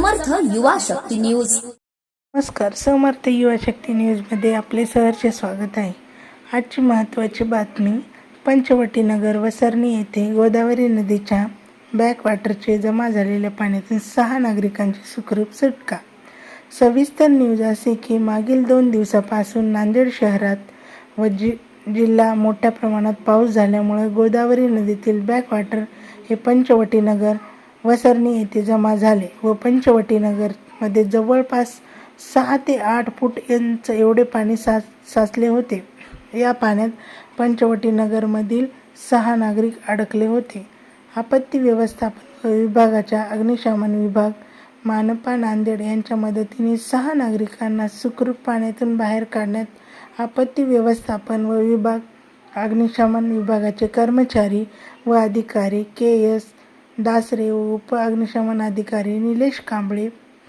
युवा शक्ती न्यूज. नमस्कार समर्थ युवा शक्ती न्यूजमध्ये आपले सहर्ष स्वागत आहे. आजची महत्त्वाची बातमी पंचवटी नगर वसरणी येथे गोदावरी नदीच्या बॅकवॉटरचे जमा झालेल्या पाण्यातून सहा नागरिकांची सुखरूप सुटका. सविस्तर न्यूज असे की मागील दोन दिवसापासून नांदेड शहरात व जि जिल्हा मोठ्या प्रमाणात पाऊस झाल्यामुळे गोदावरी नदीतील बॅकवॉटर हे पंचवटी नगर वसरणी येथे जमा झाले व पंचवटीनगरमध्ये जवळपास सहा ते आठ फूट इंच एवढे पाणी साच साचले होते. या पाण्यात पंचवटीनगरमधील सहा नागरिक अडकले होते. आपत्ती व्यवस्थापन व विभागाच्या अग्निशमन विभाग मानपा नांदेड यांच्या मदतीने सहा नागरिकांना सुखरूप पाण्यातून बाहेर काढण्यात आपत्ती व्यवस्थापन व विभाग अग्निशमन विभागाचे कर्मचारी व अधिकारी के एस दासरे व उप अग्निशमन अधिकारी निलेश कांबळे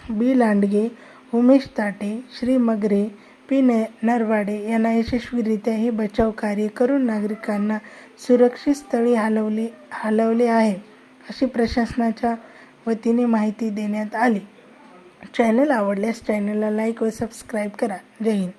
बी लांडगे उमेश ताटे श्री मगरे पी न नरवाडे यांना यशस्वीरित्या हे बचाव कार्य करून नागरिकांना सुरक्षित स्थळी हलवले हलवले आहे अशी प्रशासनाच्या वतीने माहिती देण्यात आली चॅनल आवडल्यास चॅनलला लाईक व सबस्क्राईब करा. जय हिंद.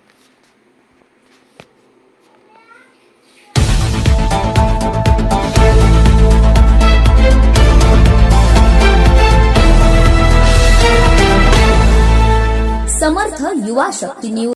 समर्थ युवा शक्ती न्यूज